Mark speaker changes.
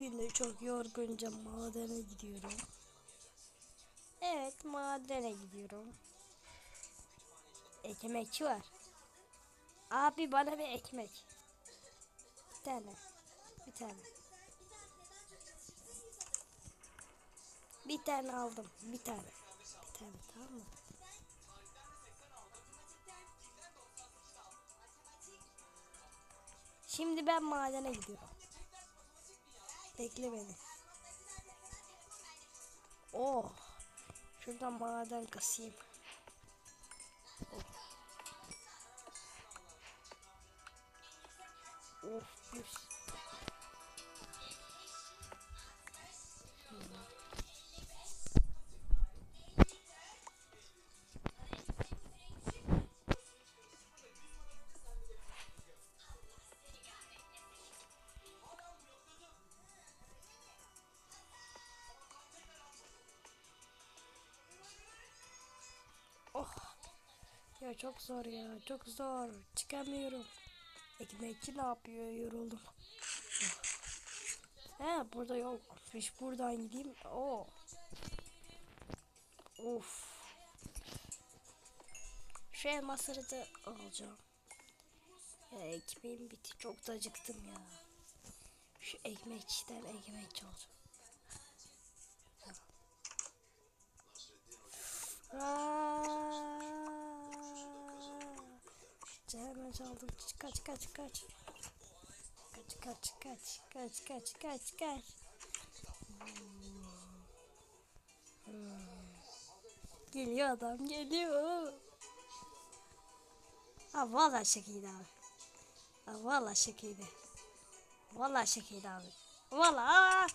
Speaker 1: Bugün çok yorgunca madene gidiyorum. Evet madene gidiyorum. Ekmekçi var. Abi bana bir ekmek. Bir tane. Bir tane. Bir tane aldım. Bir tane. Bir tane tamam mı? Şimdi ben madene gidiyorum. Bekle beni. Oh. Şuradan maden kasayım. Oh. Of. Ya çok zor ya. Çok zor. Çıkamıyorum. Ekmekçi ne yapıyor? Yoruldum. He burada yokmuş. Buradan gideyim. Oo. Of. Şu elmasları da alacağım. Ya ekmeğim bitti. Çok da acıktım ya. Şu ekmekçiden ekmekçi olacağım. Hemen çaldım. Kaç kaç kaç. Kaç kaç kaç kaç kaç kaç kaç. Hmm. Geliyor adam geliyor. Ha valla şakaydı abi. Ha valla şakaydı. Valla şakaydı abi. Valla